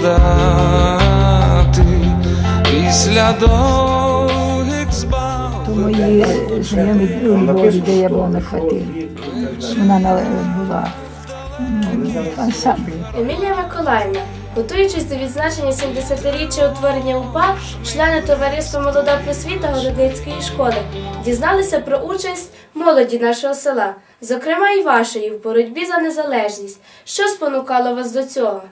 згадати після довгих збав. То мої знайомі Львові, де я була на квартирі. Вона була ну, в ансамблі. Емілія Миколаївна, готуючись до відзначення 70-річчя утворення УПА, члени товариства Молода просвіта Городницької школи дізналися про участь молоді нашого села, зокрема і вашої в боротьбі за незалежність. Що спонукало вас до цього?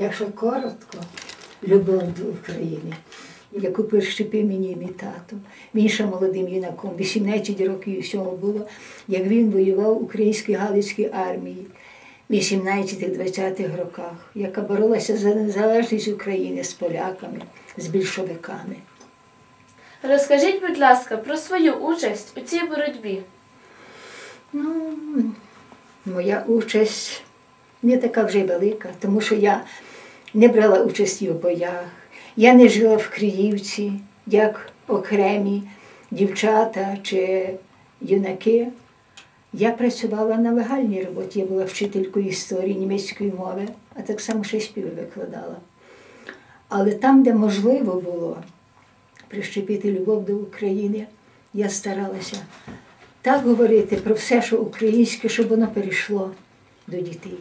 Якщо коротко, любов до України, яку прищепив мені мій тато. Він ще молодим юнаком, 18 років всього було, як він воював в українській Галицькій армії в 18-20-х роках, яка боролася за незалежність України з поляками, з більшовиками. Розкажіть, будь ласка, про свою участь у цій боротьбі. Ну, моя участь не така вже й велика, тому що я не брала участі у боях. Я не жила в Криївці, як окремі дівчата чи юнаки. Я працювала на легальній роботі, я була вчителькою історії німецької мови, а так само ще й співи викладала. Але там, де можливо було прищепити любов до України, я старалася так говорити про все, що українське, щоб воно перейшло до дітей.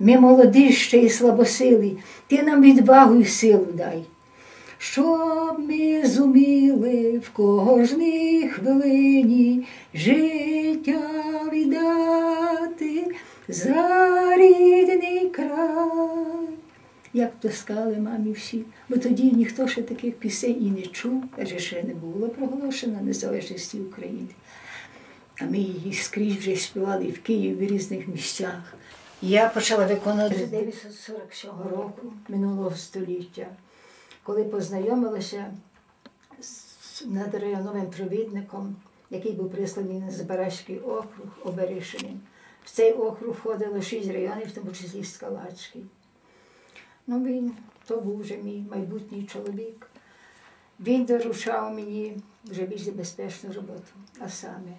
Ми молоді ще і слабосилі, ти нам відвагу і силу дай. Щоб ми зуміли в кожній хвилині життя віддати за рідний край. Як плескали мамі всі, бо тоді ніхто ще таких пісень і не чув, адже ще не було проголошено незалежності України. А ми її скрізь вже співали в Києві в різних місцях. Я почала виконувати з 1947 року минулого століття, коли познайомилася з надрайоновим провідником, який був присланий на Збаразький округ Оберишинин. В цей округ входило шість районів, в тому числі Скалацький. Ну, він то був вже мій майбутній чоловік. Він доручав мені вже більш безпечну роботу, а саме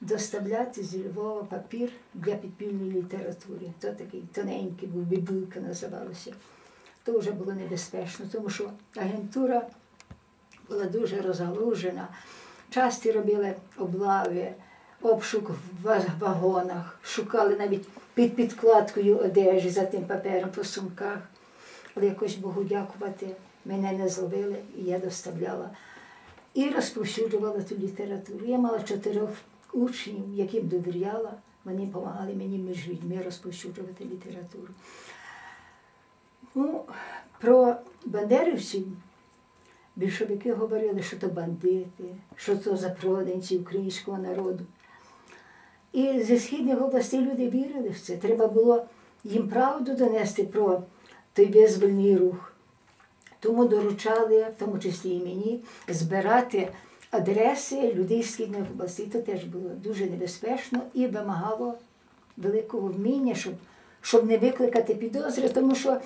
доставляти зі Львова папір для підпільної літератури. То такий тоненький був, бібулка називалося. То вже було небезпечно, тому що агентура була дуже розгалужена. Часто робили облави, обшук в вагонах, шукали навіть під підкладкою одежі за тим папером по сумках. Але якось Богу дякувати, мене не зловили, і я доставляла. І розповсюджувала ту літературу. Я мала чотирьох учнів, яким довіряла. Вони допомагали мені між людьми розповсюджувати літературу. Ну, про бандерівців більшовики говорили, що то бандити, що то запроданці українського народу. І зі східних областей люди вірили в це. Треба було їм правду донести про той визвольний рух. Тому доручали, в тому числі і мені, збирати адреси людей областей. Це теж було дуже небезпечно і вимагало великого вміння, щоб, щоб не викликати підозри, тому що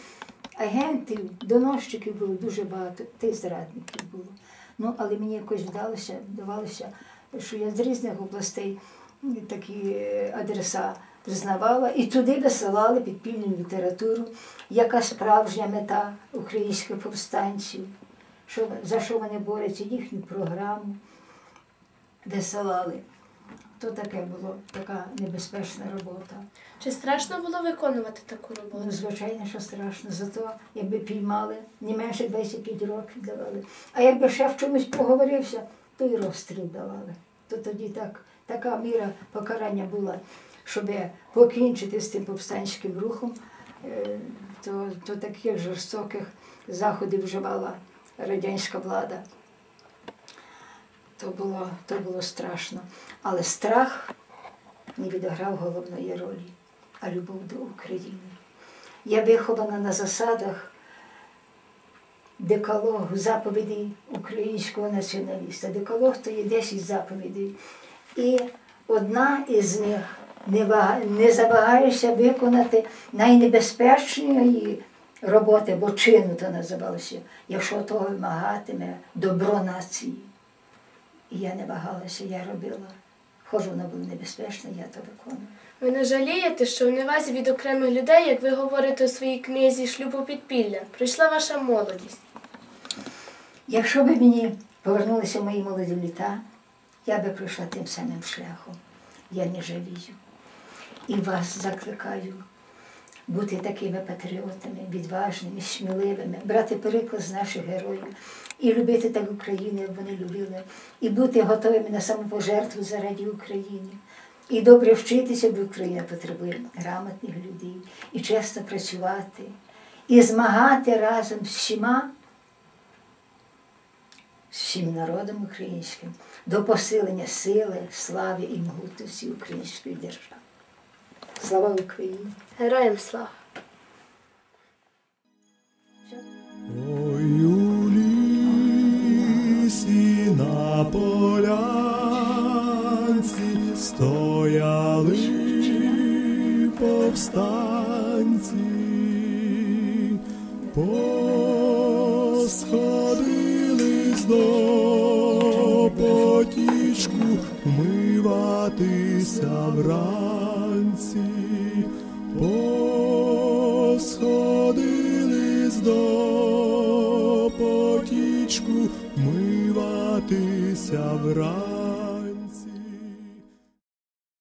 агентів, доносчиків було дуже багато, й зрадників було. Ну, але мені якось вдалося, вдавалося, що я з різних областей такі адреса знавала і туди висилали підпільну літературу, яка справжня мета українських повстанців, що, за що вони борються, їхню програму висилали. То таке було така небезпечна робота. Чи страшно було виконувати таку Ну, роботу? звичайно, що страшно. Зато якби піймали, не менше 25 років давали. А якби ще в чомусь поговорився, то й розстріл давали. То тоді так, така міра покарання була, щоб покінчити з тим повстанським рухом, е, то, то таких жорстоких заходів вживала радянська влада. То було, то було страшно. Але страх не відіграв головної ролі, а любов до України. Я вихована на засадах декалогу заповідей українського націоналіста. Декалог то є 10 заповідей. І одна із них не, вага- не завагаєшся виконати найнебезпечнішої роботи, бо чину то називалося, якщо того вимагатиме добро нації. І я не вагалася, я робила. хоч воно було небезпечно, я то виконую. Ви не жалієте, що в невазі від окремих людей, як ви говорите у своїй книзі Шлюбу підпілля, прийшла ваша молодість. Якщо б мені повернулися мої молоді літа, я би пройшла тим самим шляхом. Я не жалію. І вас закликаю бути такими патріотами, відважними, сміливими, брати приклад з наших героїв і любити так Україну, як вони любили, і бути готовими на самопожертву заради України. І добре вчитися, бо Україна потребує грамотних людей, і чесно працювати, і змагати разом з всіма з всім народом українським до посилення сили, слави і могутності української держави. Слава Україні! Героям слава! Ой, у лісі на полянці стояли повстанці, посходились до потічку вмиватися вранці. Потічку миватися вранці.